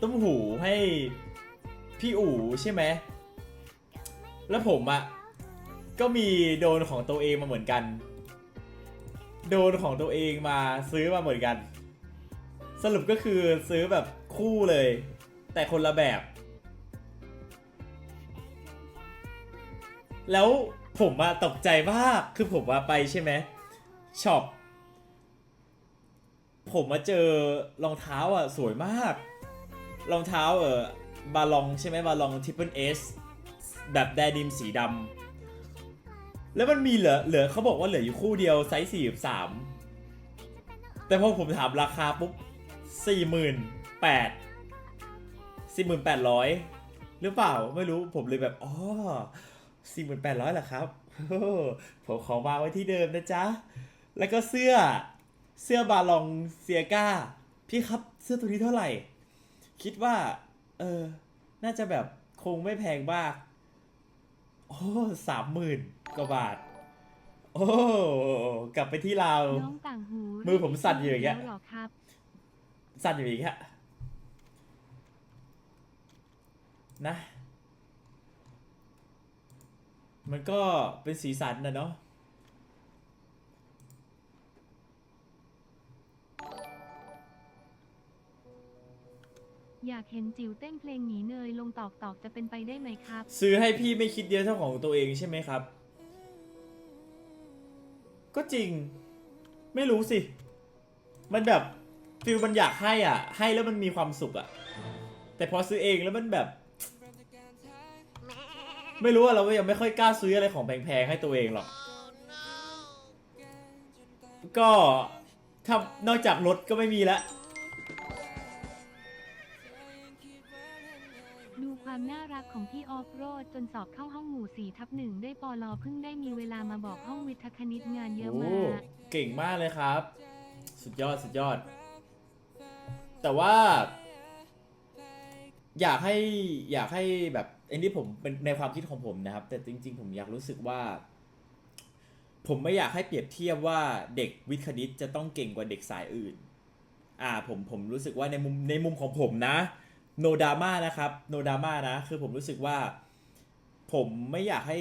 ตุ้มหูให้พี่อู๋ใช่ไหม แล้วผมอะก็มีโดนของตัวเองมาเหมือนกัน โดนของตัวเองมาซื้อมาเหมือนกัน สรุปก็คือซื้อแบบคู่เลย แต่คนละแบบ แล้วผมอะตกใจมาก คือผมว่าไปใช่ไหมช็อป ผมมาเจอรองเท้าอะสวยมาก รองเท้าเออบาลองใช่ไหมบาลองทิปเปิลเอสแบบแดนิมสีดำแล้วมันมีเหลือเหลือเขาบอกว่าเหลืออยู่คู่เดียวไซส์สี่สามแต่พอผมถามราคาปุ๊บสี่หมื่นแปดสี่หมื่นแปดร้อยหรือเปล่าไม่รู้ผมเลยแบบอ๋อสี่หมื่นแปดร้อยเหรอครับผมขอวางไว้ที่เดิมนะจ๊ะ แล้วก็เสื้อ เสื้อบาลองเซียก้า พี่ครับเสื้อตัวนี้เท่าไหร่ คิดว่า เออ น่าจะแบบคงไม่แพงมาก โอ้สามหมื่นกว่าบาท โอ้กลับไปที่ลาวน้องต่างหูมือผมสั่นอยู่อย่างเงี้ยแล้วหรอครับ สั่นอยู่อีกฮะนะ มันก็เป็นสีสันนะเนาะ อยากเห็นจิ๋วเต้นเพลงหนีเนยลงตอกตอกจะเป็นไปได้ไหมครับ ซื้อให้พี่ไม่คิดเยอะเท่าของตัวเองใช่ไหมครับ ก็จริง ไม่รู้สิ มันแบบฟิลมันอยากให้อะ ให้แล้วมันมีความสุขอะ แต่พอซื้อเองแล้วมันแบบ ไม่รู้อะเราก็ยังไม่ค่อยกล้าซื้ออะไรของแพงๆให้ตัวเองหรอก ก็ถ้านอกจากรถก็ไม่มีแล้ว ความน่ารักของพี่ออฟโรดจนสอบเข้าห้องหมู่สี่ทับหนึ่งได้ปอลอเพิ่งได้มีเวลามาบอกห้องวิทย์คณิตงานเยอะโอ้ มาก เก่งมากเลยครับ สุดยอด สุดยอด แต่ว่า อยากให้อยากให้แบบอันนี้ผมเป็นในความคิดของผมนะครับ แต่จริง ๆ ผมอยากรู้สึกว่า ผมไม่อยากให้เปรียบเทียบว่าเด็กวิทย์คณิตจะต้องเก่งกว่าเด็กสายอื่น อ่า ผมผมรู้สึกว่าในมุมในมุมของผมนะ โนดาม่านะครับโนดาม่านะ คือผมรู้สึกว่า ผมไม่อยากให้